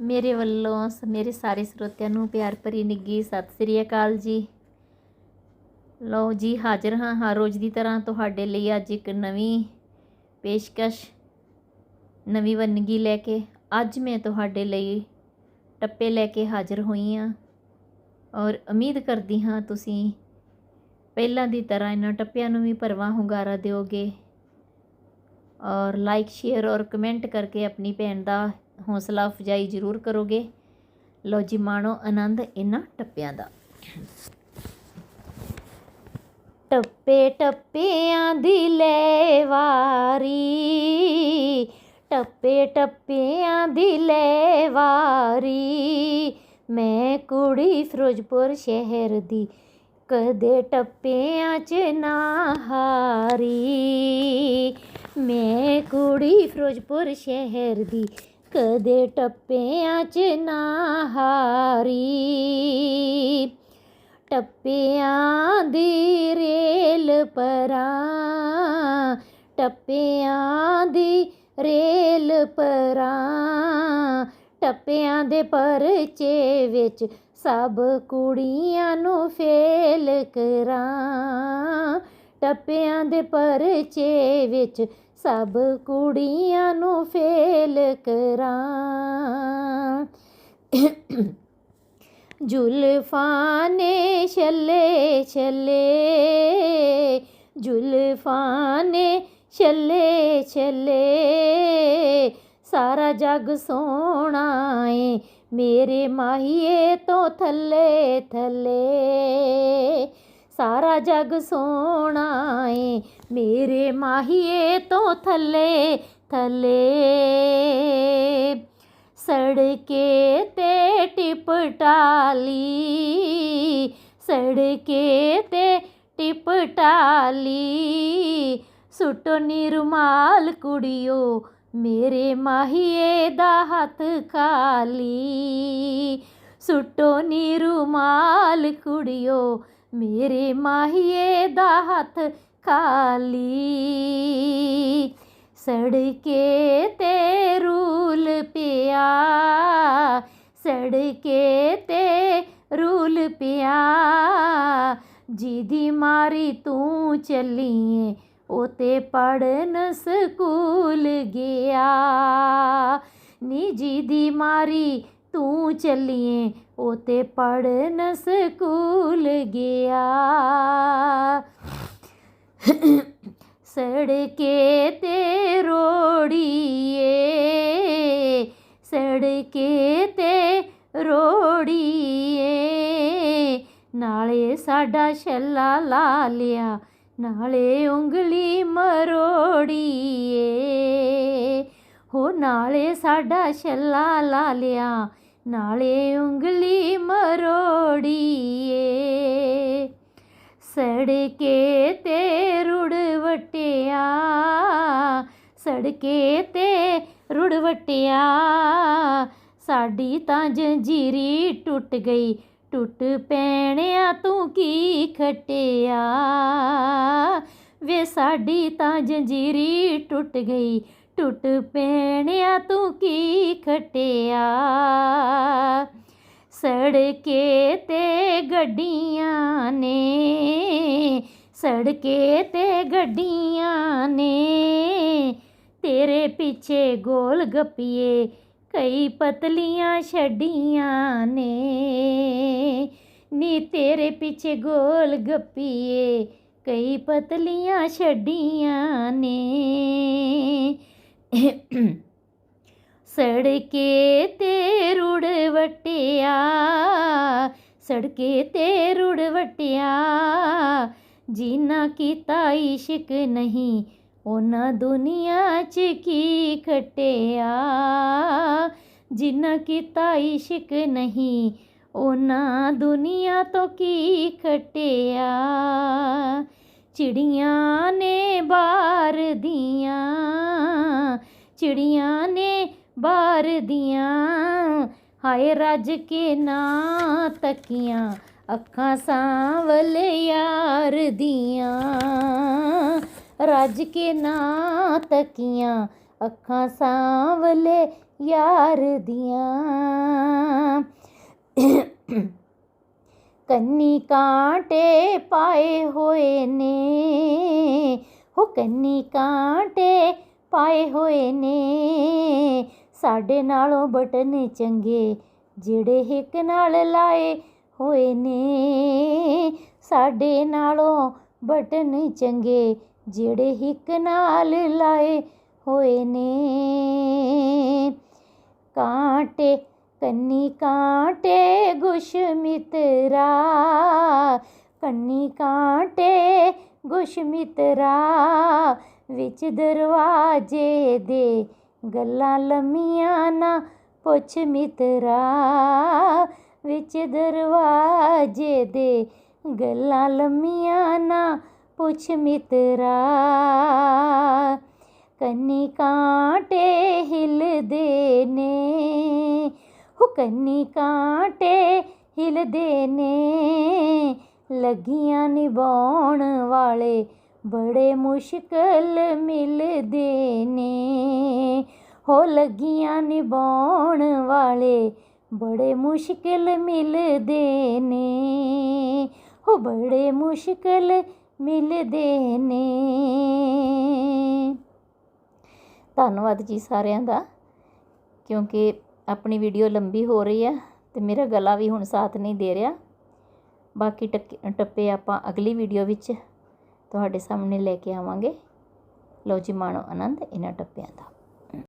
ਮੇਰੇ ਵੱਲੋਂ ਸ- ਮੇਰੇ ਸਾਰੇ ਸਰੋਤਿਆਂ ਨੂੰ ਪਿਆਰ ਭਰੀ ਨਿੱਘੀ ਸਤਿ ਸ੍ਰੀ ਅਕਾਲ ਜੀ। ਲਓ ਜੀ, ਹਾਜ਼ਰ ਹਾਂ ਹਰ ਰੋਜ਼ ਦੀ ਤਰ੍ਹਾਂ ਤੁਹਾਡੇ ਲਈ ਅੱਜ ਇੱਕ ਨਵੀਂ ਪੇਸ਼ਕਸ਼, ਨਵੀਂ ਵੰਨਗੀ ਲੈ ਕੇ ਅੱਜ ਮੈਂ ਤੁਹਾਡੇ ਲਈ ਟੱਪੇ ਲੈ ਕੇ ਹਾਜ਼ਰ ਹੋਈ ਹਾਂ। ਔਰ ਉਮੀਦ ਕਰਦੀ ਹਾਂ ਤੁਸੀਂ ਪਹਿਲਾਂ ਦੀ ਤਰ੍ਹਾਂ ਇਹਨਾਂ ਟੱਪਿਆਂ ਨੂੰ ਵੀ ਭਰਵਾਂ ਹੁੰਗਾਰਾ ਦਿਓਗੇ। ਔਰ ਲਾਈਕ ਸ਼ੇਅਰ ਔਰ ਕਮੈਂਟ ਕਰਕੇ ਆਪਣੀ ਭੈਣ ਦਾ ਹੌਸਲਾ ਅਫਜਾਈ ਜ਼ਰੂਰ ਕਰੋਗੇ। ਲਓ ਜੀ, ਮਾਣੋ ਆਨੰਦ ਇਹਨਾਂ ਟੱਪਿਆਂ ਦਾ। ਟੱਪੇ ਟੱਪਿਆਂ ਦੀ ਲੈ ਵਾਰੀ ਟੱਪੇ ਟੱਪਿਆਂ ਦੀ ਲੈ ਵਾਰੀ ਮੈਂ ਕੁੜੀ ਫਿਰੋਜ਼ਪੁਰ ਸ਼ਹਿਰ ਦੀ, ਕਦੇ ਟੱਪਿਆਂ 'ਚ ਨਾ ਹਾਰੀ। ਮੈਂ ਕੁੜੀ ਫਿਰੋਜ਼ਪੁਰ ਸ਼ਹਿਰ ਦੀ ਕਦੇ ਟੱਪਿਆਂ 'ਚ ਨਾ ਹਾਰੀ। ਟੱਪਿਆਂ ਦੀ ਰੇਲ ਪਰਾਂ, ਟੱਪਿਆਂ ਦੀ ਰੇਲ ਪਰਾਂ, ਟੱਪਿਆਂ ਦੇ ਪਰਚੇ ਵਿੱਚ ਸਭ ਕੁੜੀਆਂ ਨੂੰ ਫੇਲ ਕਰਾਂ। ਟੱਪਿਆਂ ਦੇ ਪਰਚੇ ਵਿੱਚ ਸਭ ਕੁੜੀਆਂ ਨੂੰ ਫੇਲ ਕਰਾਂ। ਜ਼ੁਲਫਾਂ ਨੇ ਛੱਲੇ ਛੱਲੇ ਜ਼ੁਲਫਾਂ ਨੇ ਛੱਲੇ ਛੱਲੇ, ਸਾਰਾ ਜੱਗ ਸੋਹਣਾ ਏ, ਮੇਰੇ ਮਾਹੀਏ ਤੋਂ ਥੱਲੇ ਥੱਲੇ। ਸਾਰਾ ਜੱਗ ਸੋਹਣਾ ਏ, ਮੇਰੇ ਮਾਹੀਏ ਤੋਂ ਥੱਲੇ ਥੱਲੇ। ਸੜਕੇ ਤੇ ਟਿਪਟਾਲੀ ਸੜਕੇ ਤੇ ਟਿਪਟਾਲੀ ਸੁੱਟੋ ਨੀ ਰੁਮਾਲ ਕੁੜੀਓ, ਮੇਰੇ ਮਾਹੀਏ ਦਾ ਹੱਥ ਖਾਲੀ। ਸੁੱਟੋ ਨੀ ਰੁਮਾਲ ਕੁੜੀਓ, ਮੇਰੇ ਮਾਹੀਏ ਦਾ ਹੱਥ ਖਾਲੀ। ਸੜਕੇ ਤੇ ਰੂਲ ਪਿਆ, ਸੜਕੇ ਤੇ ਰੂਲ ਪਿਆ। ਜਿਹਦੀ ਮਾਰੀ ਤੂੰ ਚੱਲੀਏ ਉਹ ਤੇ ਪੜਨ ਸਕੂਲ ਗਿਆ। ਨੀ ਜਿਹਦੀ ਮਾਰੀ ਤੂੰ ਚੱਲੀਏ ਉਹ ਤੇ ਪੜਨ ਸਕੂਲ ਗਿਆ। ਸੜਕੇ ਤੇ ਰੋੜੀਏ, ਸੜਕੇ ਤੇ ਰੋੜੀਏ। ਨਾਲੇ ਸਾਡਾ ਛੱਲਾ ਲਾ ਲਿਆ, ਨਾਲੇ ਉਂਗਲੀ ਮਰੋੜੀਏ। ਹੋ ਨਾਲੇ ਸਾਡਾ ਛੱਲਾ ਲਾ ਲਿਆ, ਨਾਲੇ ਉਂਗਲੀ ਮਰੋੜੀਏ। ਸੜਕੇ ਤੇ ਰੁੜ ਵਟਿਆ, ਸੜਕੇ ਤੇ ਰੁੜ ਵਟਿਆ। ਸਾਡੀ ਤਾਂ ਜੰਜੀਰੀ ਟੁੱਟ ਗਈ, ਟੁੱਟ ਪੈਣਿਆ ਤੂੰ ਕੀ ਖਟਿਆ? ਵੇ ਸਾਡੀ ਤਾਂ ਜੰਜੀਰੀ ਟੁੱਟ ਗਈ, ਟੁੱਟ ਪੈਣਿਆ ਤੂੰ ਕੀ ਖਟਿਆ? ਸੜਕੇ ਤੇ ਗੱਡੀਆਂ ਨੇ, ਸੜਕੇ ਤੇ ਗੱਡੀਆਂ ਨੇ। ਤੇਰੇ ਪਿੱਛੇ ਗੋਲ ਗੱਪੀਏ, ਕਈ ਪਤਲੀਆਂ ਛੱਡੀਆਂ ਨੇ। ਨੀ ਤੇਰੇ ਪਿੱਛੇ ਗੋਲ ਗੱਪੀਏ, ਕਈ ਪਤਲੀਆਂ ਛੱਡੀਆਂ ਨੇ। ਸੜਕੇ ਤੇ ਰੁੜ ਵਟਿਆ, ਸੜਕੇ ਤੇ ਰੁੜ ਵਟਿਆ। ਜਿਨਾ ਕੀਤਾ ਇਸ਼ਕ ਨਹੀਂ ਉਹਨਾਂ ਦੁਨੀਆ 'ਚ ਕੀ ਖਟਿਆ। ਜਿਨਾ ਕੀਤਾ ਇਸ਼ਕ ਨਹੀਂ ਉਹਨਾਂ ਦੁਨੀਆ ਤੋਂ ਕੀ ਖਟਿਆ। ਚਿੜੀਆਂ ਨੇ ਬਾਰ ਦੀਆਂ, ਚਿੜੀਆਂ ਨੇ ਬਾਰ ਦੀਆਂ। ਹਾਏ ਰੱਜ ਕੇ ਨਾ ਤੱਕੀਆਂ ਅੱਖਾਂ ਸਾਂਵਲ ਯਾਰ ਦੀਆਂ। ਰੱਜ ਕੇ ਨਾ ਤੱਕੀਆਂ ਅੱਖਾਂ ਸਾਂਵਲੇ ਯਾਰ ਦੀਆਂ। ਕੰਨੀ ਕਾਂਟੇ ਪਾਏ ਹੋਏ ਨੇ। ਹੋ ਕੰਨੀ ਕਾਂਟੇ ਪਾਏ ਹੋਏ ਨੇ। ਸਾਡੇ ਨਾਲੋਂ ਬਟਨ ਚੰਗੇ, ਜਿਹੜੇ ਹਿੱਕ ਨਾਲ ਲਾਏ ਹੋਏ ਨੇ। ਸਾਡੇ ਨਾਲੋਂ ਬਟਨ ਚੰਗੇ, ਜਿਹੜੇ ਹਿੱਕ ਨਾਲ ਲਾਏ ਹੋਏ ਨੇ। ਕਾਂਟੇ, ਕੰਨੀ ਕਾਂਟੇ ਗੁਸ਼ ਮਿਤਰਾ, ਕੰਨੀ ਕਾਂਟੇ ਗੁਸ਼ ਮਿਤਰਾ, ਵਿੱਚ ਦਰਵਾਜੇ ਦੇ ਗੱਲਾਂ ਲੰਮੀਆਂ ਨਾ ਪੁੱਛ ਮਿੱਤਰਾ, ਵਿੱਚ ਦਰਵਾਜੇ ਦੇ ਗੱਲਾਂ ਲੰਮੀਆਂ ਨਾ ਪੁੱਛ ਮਿਤਰਾ। ਕੰਨੀ ਕਾਂਟੇ ਹਿਲਦੇ ਨੇ, ਹੋ ਕੰਨੀ ਕਾਂਟੇ ਹਿਲਦੇ ਨੇ, ਲੱਗੀਆਂ ਨਿਭਾਉਣ ਵਾਲੇ ਬੜੇ ਮੁਸ਼ਕਲ ਮਿਲਦੇ ਨੇ। ਹੋ ਲੱਗੀਆਂ ਨਿਭਾਉਣ ਵਾਲੇ ਬੜੇ ਮੁਸ਼ਕਲ ਮਿਲਦੇ ਨੇ। ਹੋ ਬੜੇ ਮੁਸ਼ਕਲ ਮਿਲਦੇ ਨੇ। ਧੰਨਵਾਦ ਜੀ ਸਾਰਿਆਂ ਦਾ, ਕਿਉਂਕਿ ਆਪਣੀ ਵੀਡੀਓ ਲੰਬੀ ਹੋ ਰਹੀ ਹੈ ਤੇ ਮੇਰਾ ਗਲਾ ਵੀ ਹੁਣ ਸਾਥ ਨਹੀਂ ਦੇ ਰਿਹਾ। ਬਾਕੀ ਟੱਕੇ- ਟੱਪੇ ਆਪਾਂ ਅਗਲੀ ਵੀਡੀਓ ਵਿੱਚ ਤੁਹਾਡੇ ਸਾਹਮਣੇ ਲੈ ਕੇ ਆਵਾਂਗੇ। ਲਓ ਜੀ ਮਾਣੋ ਆਨੰਦ ਇਹਨਾਂ ਟੱਪਿਆਂ ਦਾ।